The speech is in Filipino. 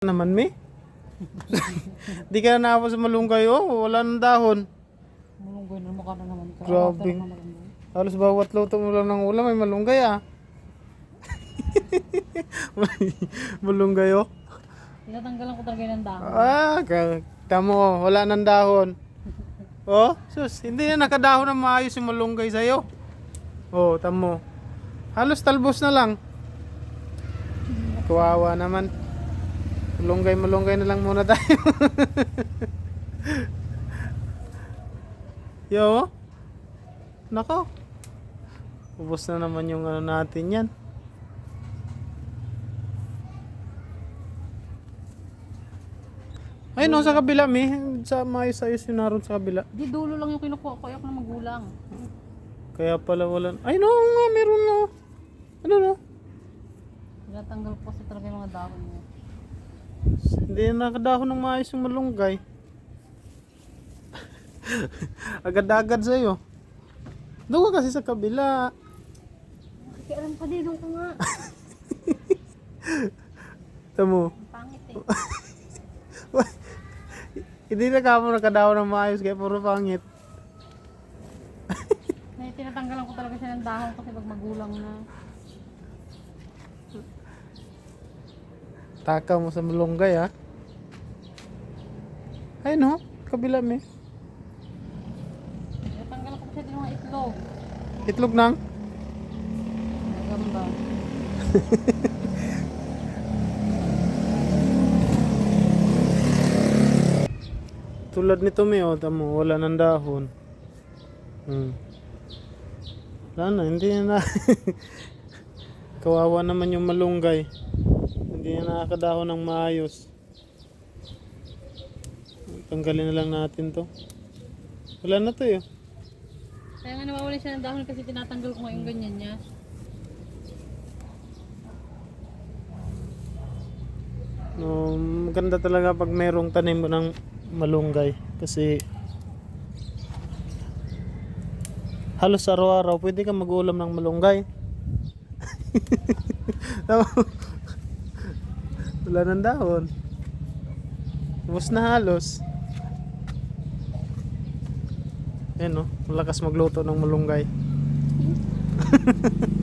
naman, mi? Di ka na sa malunggay, oh. Wala nang dahon. Mulunggoy na mukha na naman. Grabe. Na. Halos bawat luto mo lang ng ulam, may malunggay, ah. malunggay, oh. Tinatanggalan ko talaga ng dahon. Ah, tamo, wala nang dahon. Oh, sus, hindi na nakadahon na maayos yung malunggay sa'yo. Oh, tamo. Halos talbos na lang. Kawawa naman. Malunggay, malunggay na lang muna tayo. Yo. Nako. Ubus na naman yung ano natin yan. Ay, no, sa kabila, mi. Sa maayos-ayos yung naroon sa kabila. Di dulo lang yung kinukuha ko. Ayak na magulang. Kaya pala wala. Ay, no, nga, meron no. Ano, no? Tinatanggal ko kasi talaga yung mga dahon niya. Hindi na nakadahon ng maayos yung malunggay. Agad-agad sa'yo. Doon ka kasi sa kabila. Kasi alam pa din ko nga. Tamo. Ang pangit eh. Hindi na ka mo nakadahon ng maayos kaya puro pangit. Nay, tinatanggalan ko talaga siya ng dahon kasi pag magulang na. Taka mo sa malunggay, ha? Ay, no. Kabila, mi. Tinatanggalan ko din mga itlog. Itlog nang. Nagamba. Tulad nito, mi, oh. Tamo, wala nang dahon. Hmm. Wala na, hindi na. Kawawa naman yung malunggay. Hindi na nakakadahon ng maayos. Tanggalin na lang natin to. Wala na to, eh. Kaya nga nawawala siya ng dahon kasi tinatanggal ko nga yung ganyan niya. No, maganda talaga pag mayroong tanim ng malunggay kasi halos araw-araw pwede ka mag-ulam ng malunggay. Wala ng dahon. Ubus na halos. Ayan no, malakas magluto ng malunggay.